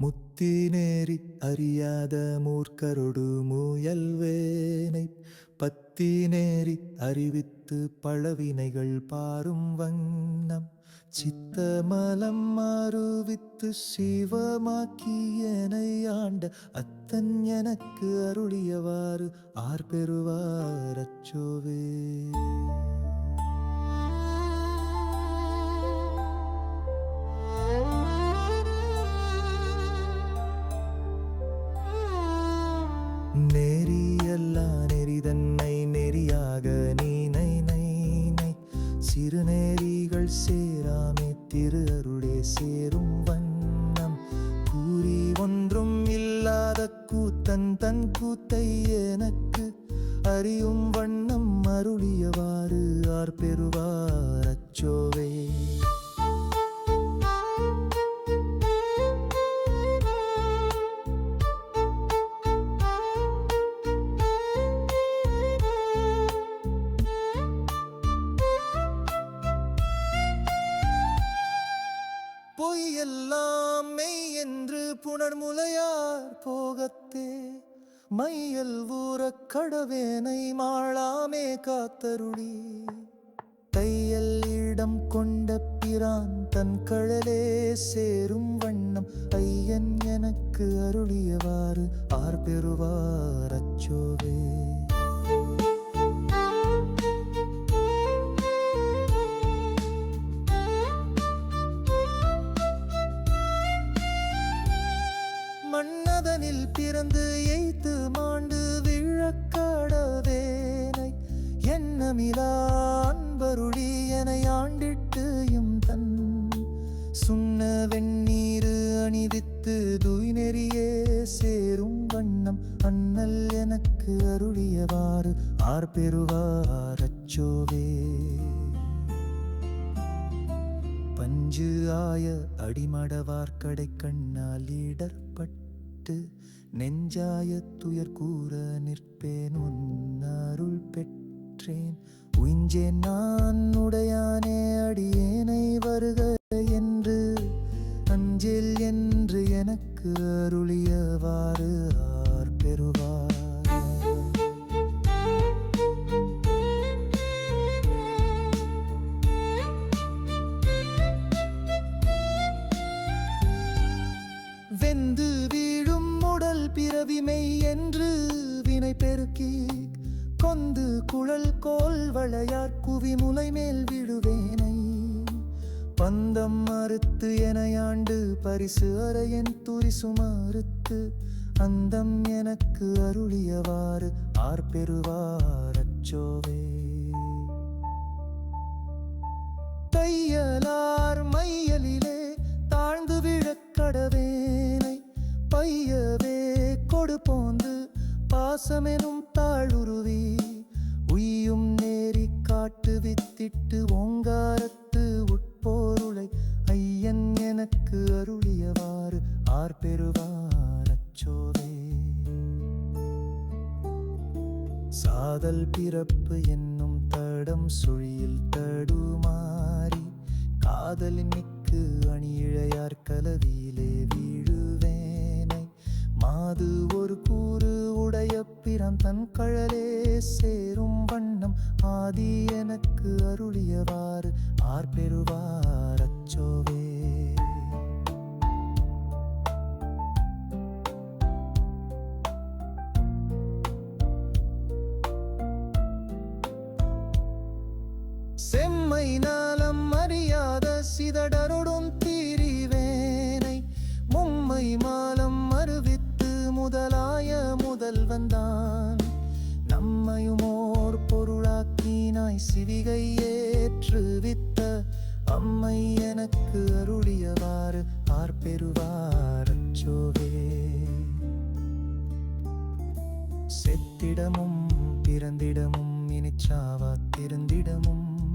முத்தி நேரி அறியாத மூர்க்கரொடு முயல்வேனை பத்தி நேரி அறிவித்து பழவினைகள் பாரும் வண்ணம் சித்தமலம் மாறுவித்து சிவமாக்கியனை ஆண்ட அத்தன் எனக்கு அருளியவாறு ஆர் பெறுவார் அச்சோவே. நெறியல்லா நெறிதன்னை நெறியாக நீ நை நை நை. சிறுநேரிகள் சேராமே திரு அருளே சேரும் வண்ணம். கூறி ஒன்றும் இல்லாத கூத்தன் தன் கூத்தை எனக்கு அறியும் வண்ணம் அருளியவாறு ஆர் பெறுவார் அச்சோவே. பொய் எல்லாம் மெய் என்று புனர்முலையார் போகத்தே. மையல் ஊறக் கடவேனை மாளாமே காத்தருளி. தையல் இடம் கொண்ட பிரான் தன் கழலே சேரும் வண்ணம். ஐயன் எனக்கு அருளியவாறு ஆர் பெறுவார். மதனில் பிறந்து எய்த்து மாண்டு விழக்கடவேனை. என்னமிலா அன்பருளி என ஆண்டிட்டுயும் தன் சுண்ண வெண்ணீரு அணிவித்து துய்நெறியே சேரும் வண்ணம் அண்ணல் எனக்கு அருளியவாறு ஆர் பெறுவாரச்சோவே பஞ்சு ஆய அடிமடவார்க்கடை கண்ணால் இடர்பட்ட நெஞ்சாய துயர் கூற நிற்பேன் உன் அருள் பெற்றேன். உயிஞ்சேன் நான் உடையானே அடியேனை வருக என்று. அஞ்சில் என்று எனக்கு அருளியவாறு ஆர் பெறுவார். வெந்து வீ பிறவிமை என்று வினை பெருக்கி கொந்து குழல் கோல் வளையார் குவி முலை மேல் விழுவேனை பந்தம் மறுத்து எனையாண்டு பரிசு அறையன் துரிசு மறுத்து அந்தம் எனக்கு அருளியவாறு ஆர் பெறுவார் போந்து பாசமெனும் தாழுருவி உயும் நேரி காட்டு வித்திட்டு ஓங்காரத்து உட்போருளை ஐயன் எனக்கு அருளியவாறு ஆர் பெறுவார் அச்சோவே. சாதல் பிறப்பு என்னும் தடம் சுழியில் தடுமாறி காதலின் மிக்கு அணியிழையார் கலவியிலே வீழுவேனை மாது பிறன் கழலே சேரும் வண்ணம் ஆதி எனக்கு அருளியவாறு. ஆர் பெறுவார் அச்சோவே. செம்மை நாளம் அறியாத சிதடருடும் செய்கை சிவிகை ஏற்றுவித்த அம்மை எனக்கு அருளியவாறு ஆர்பெறுவார் அச்சோவே. செத்திடமும் பிறந்திடமும் இனிச்சாவா திருந்திடமும்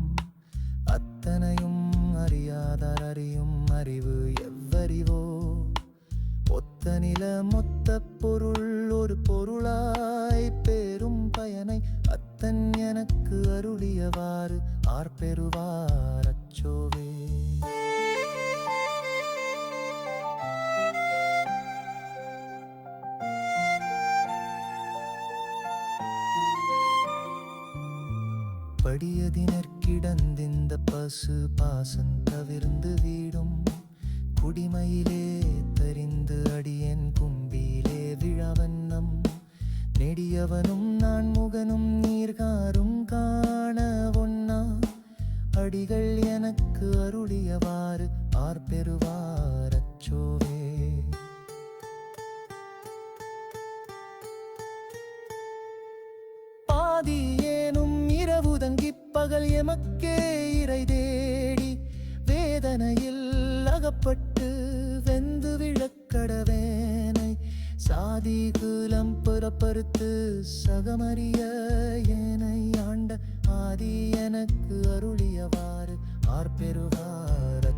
அத்தனையும் அறியாதார் அறியும் அறிவு எவ்வறிவோ. ஒத்த நில மொத்த பொருள் ஒரு பொருளா ஆர்பெருவார் அச்சோவே. படியதினற்கிடந்திந்த பசு பாசம் தவிர்ந்து வீடும். குடிமையிலே தெரிந்து அடியன் கும்பிலே விழவண்ணம் நெடியவனும் நான் முகனும் நீ ஆதி ஏனும் இரவு தங்கிப் பகல் எமக்கே இறை தேடி. வேதனையில் அகப்பட்டு வெந்து விழக்கடவேனை சாதி குலம் புறப்பருத்து சகமறிய ஏனை ஆண்ட ஆதி எனக்கு அருளியவாறு. ஆர்பெருகார